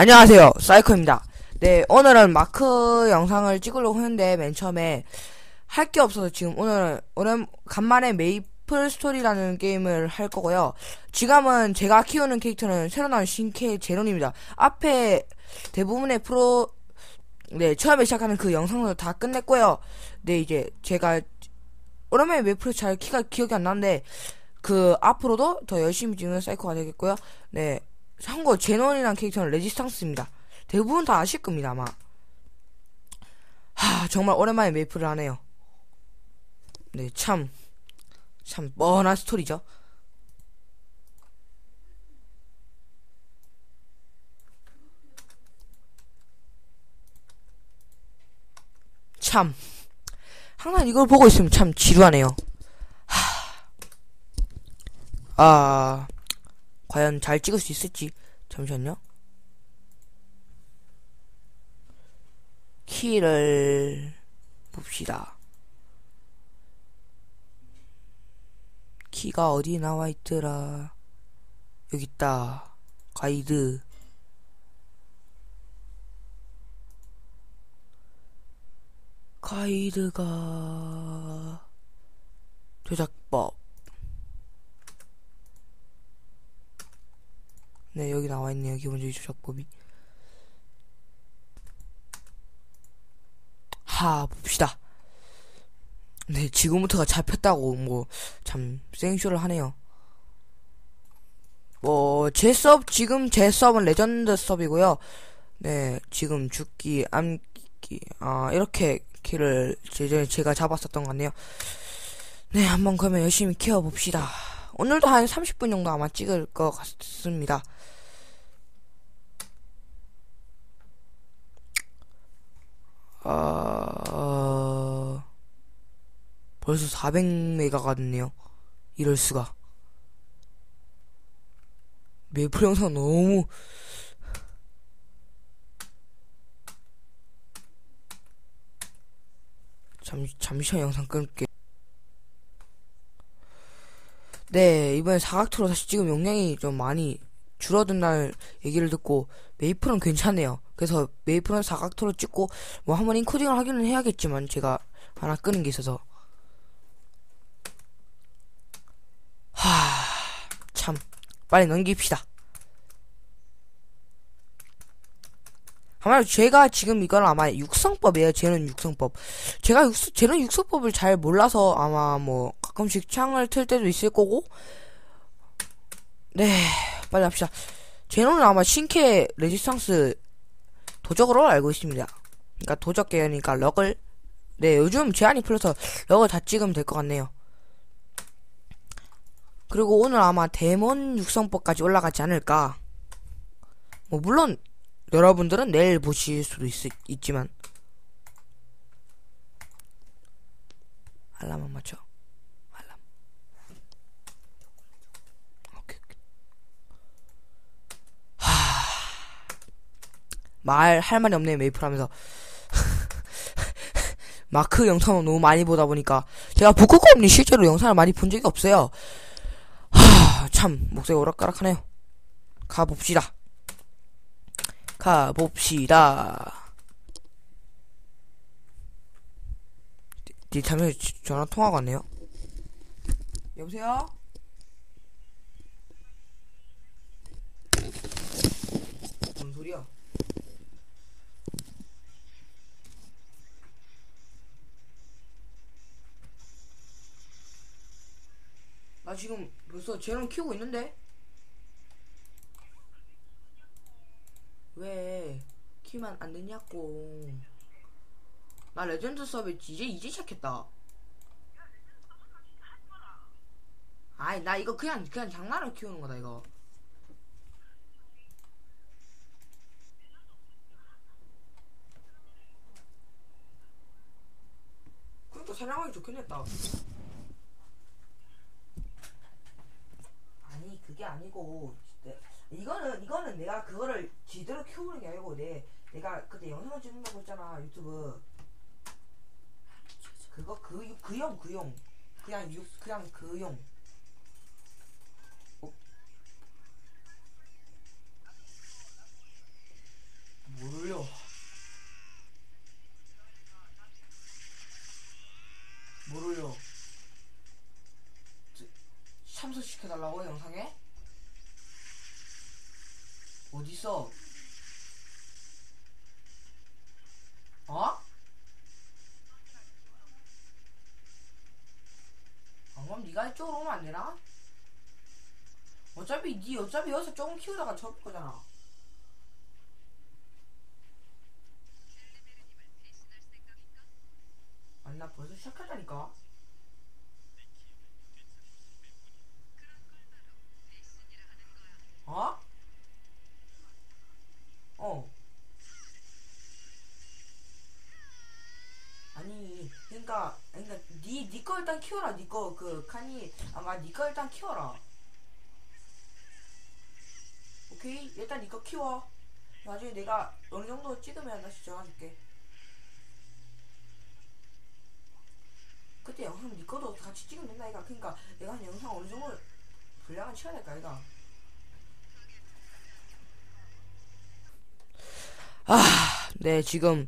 안녕하세요. 사이코입니다. 네 오늘은 마크 영상을 찍으려고 했는데 맨 처음에 할 게 없어서 지금 오늘 오늘 간만에 메이플 스토리라는 게임을 할 거고요. 지금은 제가 키우는 캐릭터는 새로 나온 신캐 제론입니다. 앞에 대부분의 프로 네 처음에 시작하는 그 영상을 다 끝냈고요. 네 이제 제가 오랜만에 메이플 잘 키가 기억이 안 나는데 그 앞으로도 더 열심히 찍는 사이코가 되겠고요. 네 참고 제논이란 캐릭터는 레지스탕스입니다. 대부분 다 아실 겁니다 아마. 하 정말 오랜만에 메이플을 하네요. 네 참 참 뻔한 스토리죠. 참 항상 이걸 보고 있으면 참 지루하네요. 하... 아 과연 잘 찍을 수 있을지. 잠시만요. 키를 봅시다. 키가 어디 나와 있더라? 여기 있다. 가이드. 가이드가 조작법 네, 여기 나와 있네요. 기본적인 조작법이. 하, 봅시다. 네, 지금부터가 잡혔다고, 뭐, 참, 생쇼를 하네요. 뭐, 제 수업, 지금 제 수업은 레전드 수업이고요. 네, 지금 죽기, 암기, 아, 이렇게 키를 제, 제가 잡았었던 것 같네요. 네, 한번 그러면 열심히 키워봅시다. 오늘도 한 30분 정도 아마 찍을 것 같습니다. 아... 벌써 400메가가 됐네요. 이럴 수가. 메이플 영상 너무 잠시 잠시만 영상 끊을게. 네 이번에 사각토로 다시 지금 용량이 좀 많이 줄어든다는 얘기를 듣고 메이플은 괜찮네요. 그래서 메이플은 사각토로 찍고 뭐 한번 인코딩을 하기는 해야겠지만 제가 하나 끄는 게 있어서 하... 참 빨리 넘깁시다. 아마 제가 지금 이건 아마 육성법이에요. 쟤는 육성법. 제가 육, 쟤는 육성법을 잘 몰라서 아마 뭐 가끔씩 창을 틀 때도 있을 거고. 네, 빨리 합시다. 쟤는 아마 신캐 레지스탕스 도적으로 알고 있습니다. 그러니까 도적 계열이니까 럭을 네 요즘 제한이 풀려서 럭을 다 찍으면 될 것 같네요. 그리고 오늘 아마 데몬 육성법까지 올라가지 않을까. 뭐 물론 여러분들은 내일 보실 수도 있, 있지만 알람 안 맞춰. 알람. 오케이, 오케이. 하... 말 할 말이 없네 메이플 하면서 마크 영상을 너무 많이 보다 보니까 제가 북극곰니 실제로 영상을 많이 본 적이 없어요. 하, 참 목소리 오락가락하네요. 가봅시다. 가봅시다. 니 잠시 전화 통화가 왔네요. 여보세요? 뭔 소리야? 지금 벌써 제롬 키우고 있는데? 왜 키면 안 되냐고. 나 레전드 서브 이제 이제 시작했다. 아이 나 이거 그냥 그냥 장난으로 키우는 거다 이거. 그러니까 사냥하기 좋긴 했다 아니 그게 아니고 이거는 이거는 내가 그거를 지대로 키우는 게 아니고 내 내가 그때 영상을 찍는다고 했잖아 유튜브. 그거 그 그용 그용 그냥 유 그냥 그용 어? 어딨 되나? 어차피 네 어차피 여기서 조금 키우다가 접을 거잖아. 아니 나 벌써 시작하자니까. 일단 키워라. 니거 그 칸이 아마 니거 일단 키워라. 오케이, 일단 니거 키워. 나중에 내가 어느 정도 찍으면 다시 전화줄게. 그때 영상 니 거도 같이 찍으면 된다 이가 그러니까 내가 한 영상 어느 정도 분량을 쳐야 될까 이가 아, 네, 지금,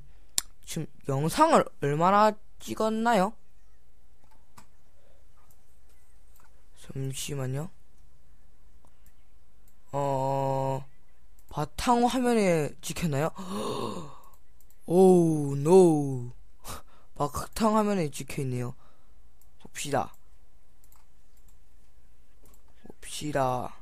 지금 영상을 얼마나 찍었나요? 잠시만요. 어, 바탕 화면에 찍혔나요? 오우, 노. 바탕 화면에 찍혀있네요. 봅시다. 봅시다.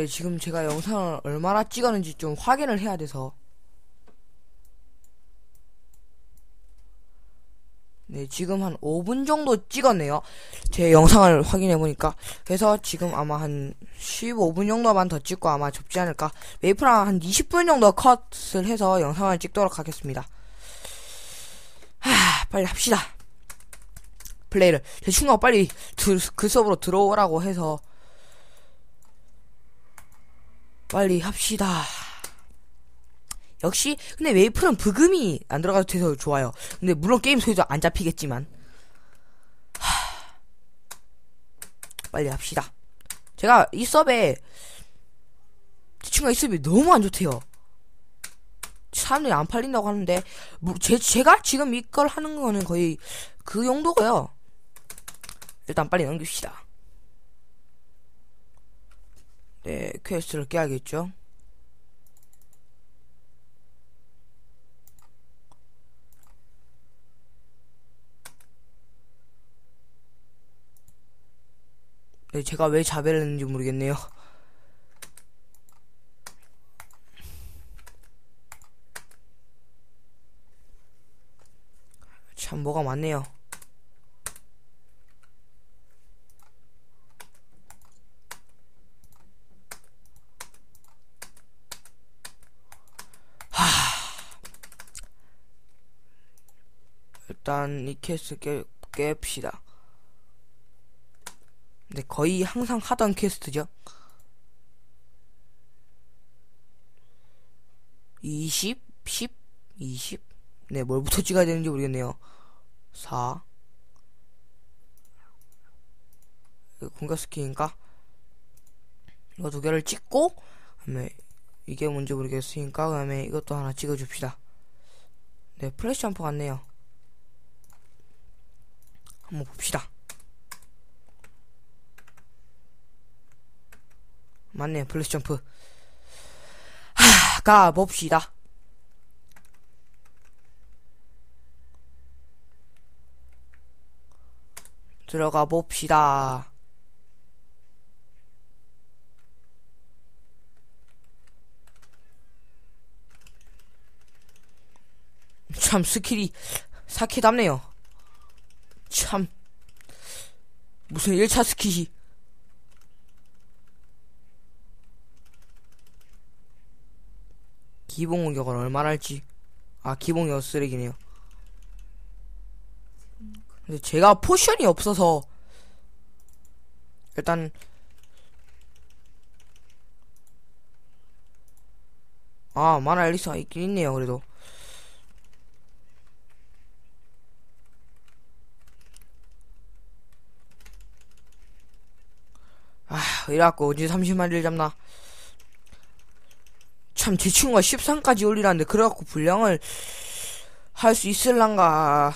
네, 지금 제가 영상을 얼마나 찍었는지 좀 확인을 해야 돼서. 네, 지금 한 5분 정도 찍었네요. 제 영상을 확인해 보니까. 그래서 지금 아마 한 15분 정도만 더 찍고 아마 접지 않을까. 메이플랑 한 20분 정도 컷을 해서 영상을 찍도록 하겠습니다. 하, 빨리 합시다. 플레이를. 제 친구가 빨리 들, 그 수업으로 들어오라고 해서 빨리 합시다. 역시 근데 웨이플은 브금이 안 들어가도 돼서 좋아요. 근데 물론 게임 소리도 안 잡히겠지만 하... 빨리 합시다. 제가 이 수업에 제 친구가 이 수업이 너무 안 좋대요. 사람들이 안 팔린다고 하는데 제, 제가 지금 이걸 하는 거는 거의 그 용도고요. 일단 빨리 넘깁시다. 네, 퀘스트를 깨야겠죠. 네, 제가 왜 자배를 했는지 모르겠네요. 참 뭐가 많네요. 일단 이 퀘스트 깨, 깹시다. 네, 거의 항상 하던 퀘스트죠. 20, 10, 20. 네, 뭘부터 찍어야 되는지 모르겠네요. 4. 공격 스킨인가? 이거 두 개를 찍고, 그다음에 이게 뭔지 모르겠으니까, 그 다음에 이것도 하나 찍어줍시다. 네, 플래시 점프 같네요. 한번 봅시다. 맞네, 플래시 점프. 하, 가 봅시다. 들어가 봅시다. 참 스킬이 사키답네요. 참. 무슨 1차 스킷이 기본 공격을 얼마나 할지. 아 기본 여 쓰레기네요. 근데 제가 포션이 없어서 일단 아 만화 엘리스가 있긴 있네요 그래도 아 이래갖고 언제 30마리를 잡나. 참 제 친구가 13까지 올리라는데 그래갖고 분량을 할 수 있을란가.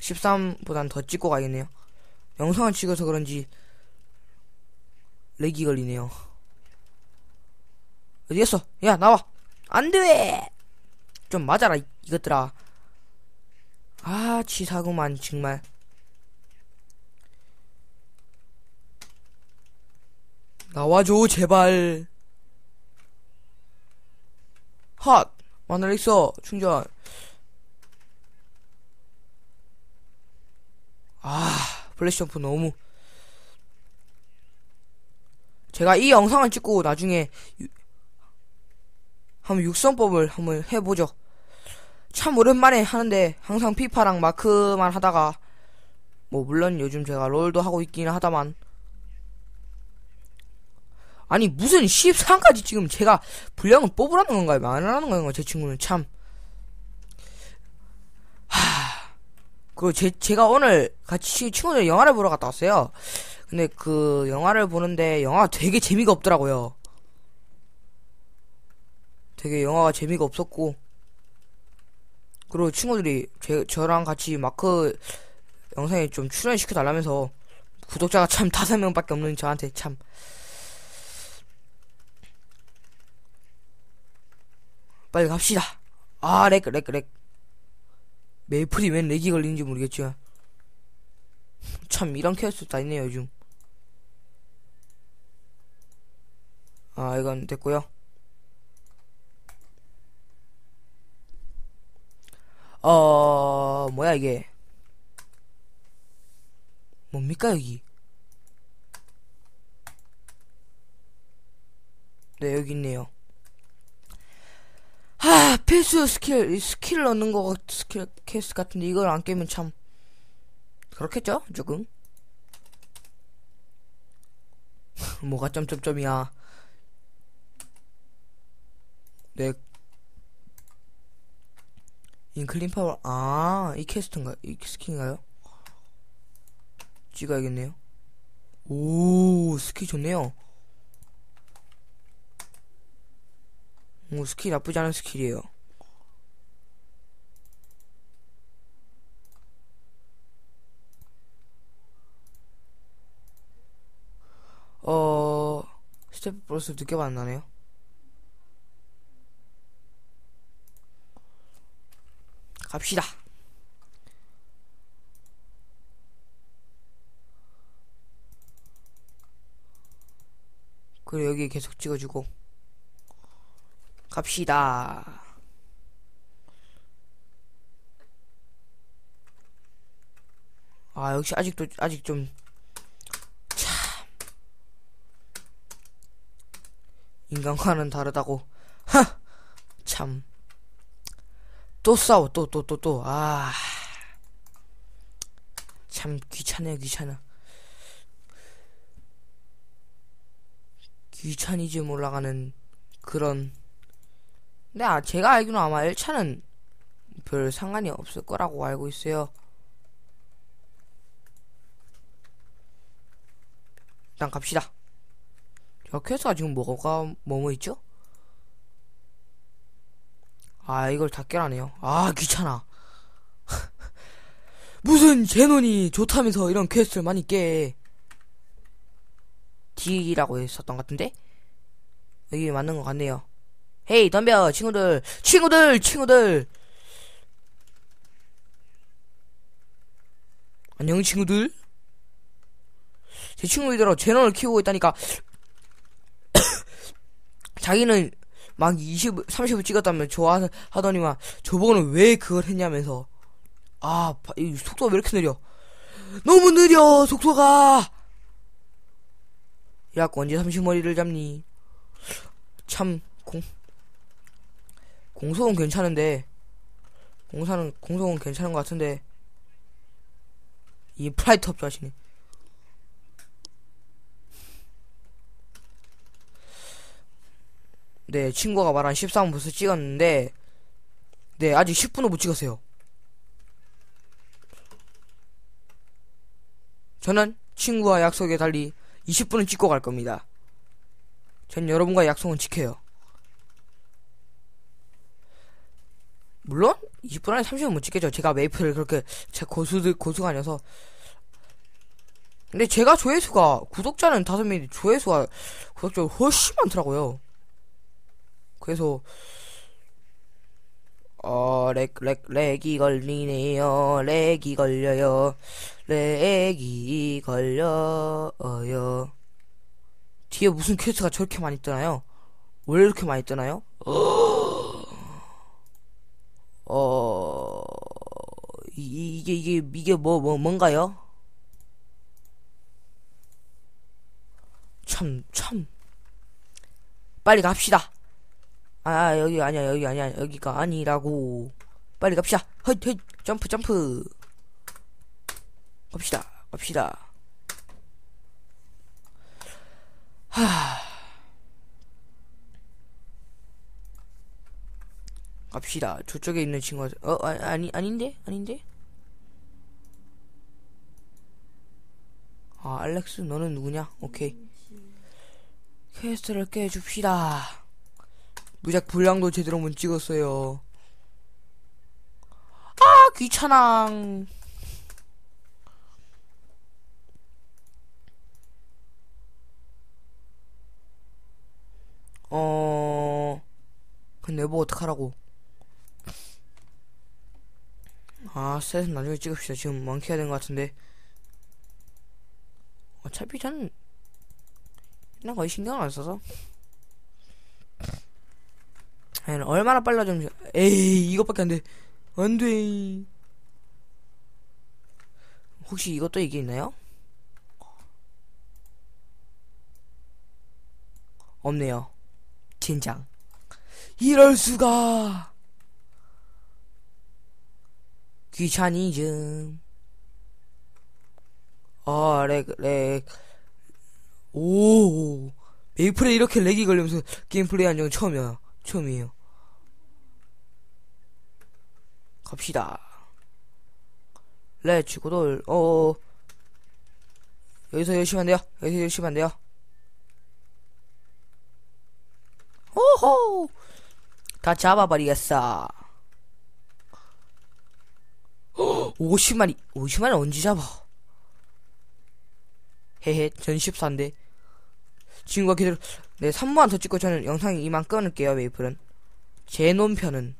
13보단 더 찍고 가겠네요. 영상을 찍어서 그런지 렉이 걸리네요. 어디 갔어? 야 나와! 안돼! 좀 맞아라 이- 이것들아. 아 치사구만 정말 나와줘 제발. 핫! 마늘 있어 충전. 아 플래시 점프 너무. 제가 이 영상을 찍고 나중에 유- 한번 육성법을 한번 해보죠. 참 오랜만에 하는데 항상 피파랑 마크만 하다가 뭐 물론 요즘 제가 롤도 하고 있기는 하다만 아니 무슨 13까지 지금 제가 분량을 뽑으라는 건가요? 안 하는 건가요? 제 친구는 참. 하. 그리고 제 제가 오늘 같이 친구들 영화를 보러 갔다 왔어요. 근데 그 영화를 보는데 영화가 되게 재미가 없더라고요. 되게 영화가 재미가 없었고 그리고 친구들이 제, 저랑 같이 마크 영상에 좀 출연시켜 달라면서 구독자가 참 다섯 명밖에 없는 저한테 참 빨리 갑시다. 아, 렉, 렉, 렉. 메이플이 웬 렉이 걸리는지 모르겠지만. 참, 이런 케어스 다 있네요, 요즘. 아, 이건 됐고요 어, 뭐야, 이게. 뭡니까, 여기? 네, 여기 있네요. 하, 필수 스킬, 스킬 넣는 거, 같- 스킬 캐스 같은데 이걸 안 깨면 참, 그렇겠죠? 조금? 뭐가 점점점이야. 네. 인클린 파워, 아, 이 캐스트인가, 이 스킬인가요? 찍어야겠네요. 오, 스킬 좋네요. 오, 스킬 나쁘지 않은 스킬이에요. 어, 스텝 플러스 늦게 만나네요. 갑시다. 그리고 여기 계속 찍어주고. 갑시다. 아, 역시 아직도, 아직 좀, 참. 인간과는 다르다고. 하! 참. 또 싸워, 또, 또, 또, 또. 아. 참 귀찮아요, 귀찮아. 귀차니즘 올라가는 그런 근데 아, 제가 알기로는 아마 1차는 별 상관이 없을 거라고 알고 있어요. 일단 갑시다. 저 퀘스트가 지금 뭐가 뭐뭐 있죠? 아 이걸 다 깨라네요. 아 귀찮아. 무슨 제논이 좋다면서 이런 퀘스트를 많이 깨. D라고 했었던 것 같은데? 여기 맞는 것 같네요. 헤이 덤벼 친구들. 친구들 친구들. 안녕 친구들. 제 친구들하고 제너를 키우고 있다니까. 자기는 막 20, 30을 찍었다면 좋아하더니만 저보고는 왜 그걸 했냐면서. 아 속도가 왜 이렇게 느려? 너무 느려 속도가. 야고 언제 30머리를 잡니? 참 공, 공소는 괜찮은데 공사는 공소는 괜찮은 것 같은데 이 프라이트업 자신이. 네 친구가 말한 13분 부스 찍었는데 네 아직 10분을 못 찍었어요. 저는 친구와 약속에 달리 20분은 찍고 갈 겁니다. 전 여러분과 약속은 지켜요. 물론 20분 안에 30분 못 찍겠죠. 제가 메이플을 그렇게 제 고수들 고수가 아니어서. 근데 제가 조회수가 구독자는 5명인데 조회수가 구독자가 훨씬 많더라고요. 그래서 어, 렉, 렉, 렉이 걸리네요. 렉이 걸려요. 렉이 걸려요. 뒤에 무슨 퀘스트가 저렇게 많이 뜨나요? 왜 이렇게 많이 뜨나요? 어, 이, 이게, 이게, 이게 뭐, 뭐, 뭔가요? 참, 참. 빨리 갑시다. 아, 여기 아니야, 여기 아니야, 여기가 아니라고. 빨리 갑시다. 헛, 헛, 점프, 점프. 갑시다, 갑시다. 하. 갑시다. 저쪽에 있는 친구가, 어, 아, 아니, 아닌데? 아닌데? 아, 알렉스, 너는 누구냐? 오케이. 퀘스트를 깨줍시다. 무작 분량도 제대로 못 찍었어요. 아, 귀찮아. 어, 근데 뭐 어떡하라고. 아, 셋은 나중에 찍읍시다. 지금 많게 해야 되는 것 같은데. 어차피 저는, 그냥 거의 신경을 안 써서. 아니, 얼마나 빨라 좀, 에이, 이것밖에 안 돼. 안 돼. 혹시 이것도 이게 있나요? 없네요. 진장. 이럴 수가. 귀차니즘. 아, 렉, 렉. 오. 메이플에 이렇게 렉이 걸리면서 게임 플레이 한 적은 처음이야. 처음이에요. 갑시다. 렛츠 고돌, 어 여기서 열심히 안 돼요. 여기서 열심히 안 돼요. 오호! 다 잡아버리겠어. 50마리, 50마리 언제 잡아? 헤헤, 전 14인데. 지금과 기다려, 네, 3번 더 찍고 저는 영상 이만 끊을게요, 메이플은. 제 논 편은.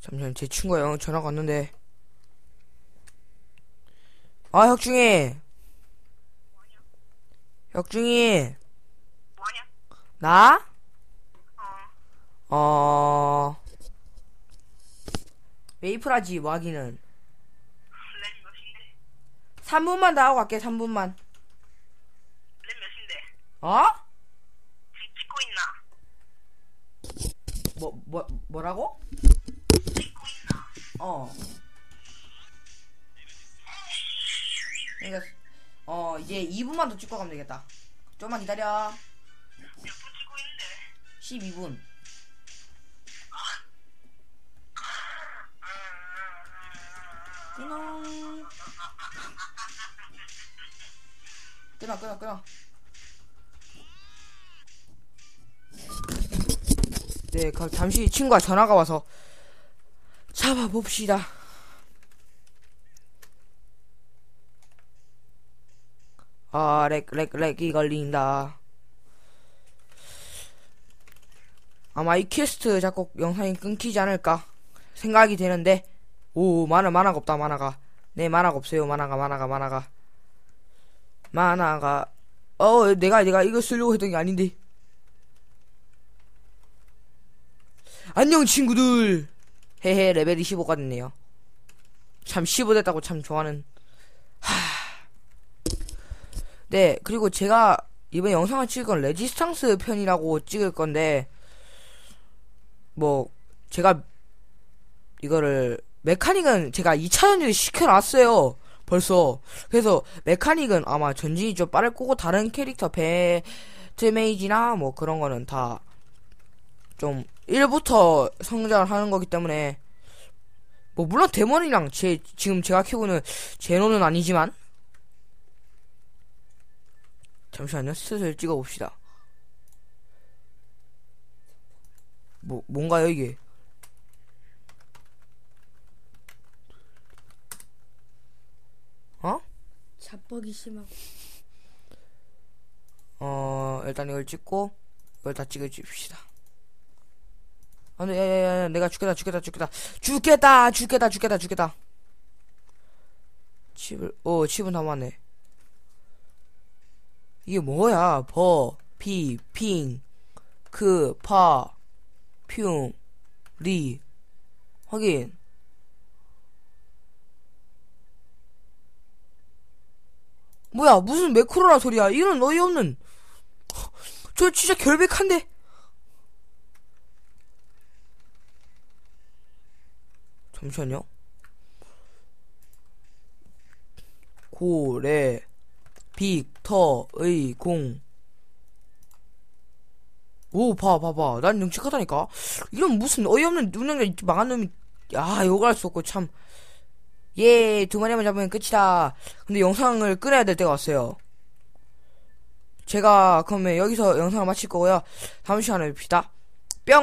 잠시만, 제 친구가 영 전화가 왔는데. 아, 혁중이! 혁중이! 나? 어, 어, 메이플하지, 와기는. 랩 몇인데? 3분만 더 하고 갈게, 3분만. 랩 몇인데? 어? 지금 찍고 있나? 뭐, 뭐, 뭐라고? 찍고 있나? 어. 그러니까, 어, 이제 2분만 더 찍고 가면 되겠다. 좀만 기다려. 몇 분 찍고 있는데? 12분. 끊어, 끊어, 끊어. 네, 그, 잠시 친구가 전화가 와서 잡아봅시다. 아, 렉, 렉, 렉이 걸린다. 아마 이 퀘스트 자꾸 영상이 끊기지 않을까 생각이 되는데, 오, 만화, 만화가 없다, 만화가. 네, 만화가 없어요, 만화가, 만화가, 만화가. 만화가, 어, 내가, 내가 이거 쓰려고 했던 게 아닌데. 안녕, 친구들! 헤헤, 레벨 25가 됐네요. 참, 15 됐다고 참 좋아하는. 하. 네, 그리고 제가 이번 영상을 찍을 건 레지스탕스 편이라고 찍을 건데, 뭐, 제가 이거를, 메카닉은 제가 2차 전지를 시켜놨어요. 벌써. 그래서 메카닉은 아마 전진이 좀 빠를 거고 다른 캐릭터 배트메이지나 뭐 그런 거는 다 좀 1부터 성장을 하는 거기 때문에 뭐 물론 데몬이랑 제 지금 제가 키우는 제노는 아니지만 잠시만요 슬슬 찍어 봅시다. 뭐 뭔가요 이게? 어? 자뻑이 심하고 어 일단 이걸 찍고 이걸 다 찍어 줍시다. 아니 야야 야 내가 죽겠다 죽겠다 죽겠다 죽겠다 죽겠다 죽겠다 죽겠다. 칩을 어 칩은 남았네. 이게 뭐야? 버, 피, 핑, 크, 파, 퓨, 리. 확인. 뭐야, 무슨 매크로라 소리야. 이런 어이없는. 저 진짜 결백한데. 잠시만요. 고래, 빅터의 공. 오, 봐, 봐 봐. 난 능직하다니까. 이런 무슨 어이없는 눈에 망한 놈이, 야, 욕을 할수 없고, 참. 예, 두 마리만 잡으면 끝이다. 근데 영상을 끊어야 될 때가 왔어요. 제가 그러면 여기서 영상을 마칠 거고요. 다음 시간에 뵙시다. 뿅!